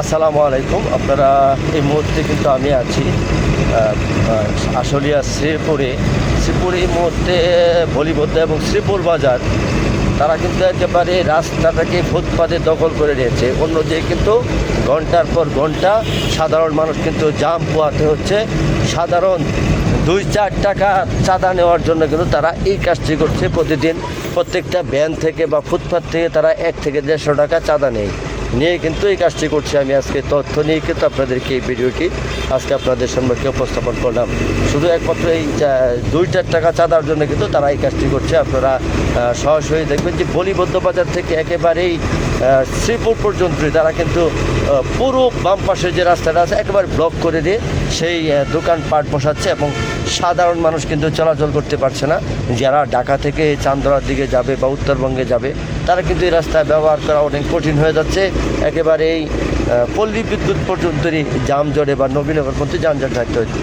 আসসালামু আলাইকুম। আপনারা এই মুহূর্তে কিন্তু আমি আছি আশুলিয়া শ্রীপুরে। শ্রীপুর এই মুহূর্তে ভলিবদ্ধ এবং শ্রীপুর বাজার, তারা কিন্তু একেবারে রাস্তাটাকে ফুটপাতে দখল করে নিয়েছে। অন্যদিকে কিন্তু ঘণ্টার পর ঘণ্টা সাধারণ মানুষ কিন্তু জাম পোয়াতে হচ্ছে। সাধারণ দুই চার টাকা চাঁদা নেওয়ার জন্য কিন্তু তারা এই কাজটি করছে। প্রতিদিন প্রত্যেকটা ভ্যান থেকে বা ফুটপাথ থেকে তারা এক থেকে দেড়শো টাকা চাঁদা নেয়। নিয়ে কিন্তু এই কাজটি করছি। আমি আজকে তথ্য নিয়ে কিন্তু আপনাদেরকে এই ভিডিওটি আজকে আপনাদের সম্পর্কে উপস্থাপন করলাম। শুধু একমাত্র এই দুই চার টাকা চাঁদার জন্য কিন্তু তারা এই কাজটি করছে। আপনারা সরাসরি দেখবেন যে বলিবদ্ধ বাজার থেকে একেবারেই শ্রীপুর পর্যন্তই তারা কিন্তু পুরো বাম পাশে যে রাস্তাটা আছে, একেবারে ব্লক করে দিয়ে সেই দোকানপাট বসাচ্ছে এবং সাধারণ মানুষ কিন্তু চলাচল করতে পারছে না। যারা ঢাকা থেকে চান্দরার দিকে যাবে বা উত্তরবঙ্গে যাবে তারা কিন্তু এই রাস্তা ব্যবহার করা অনেক কঠিন হয়ে যাচ্ছে। একেবারে এই পল্লী বিদ্যুৎ পর্যন্তই জড়ে বা নবীনগর পর্যন্ত যানজট থাকতে হচ্ছে।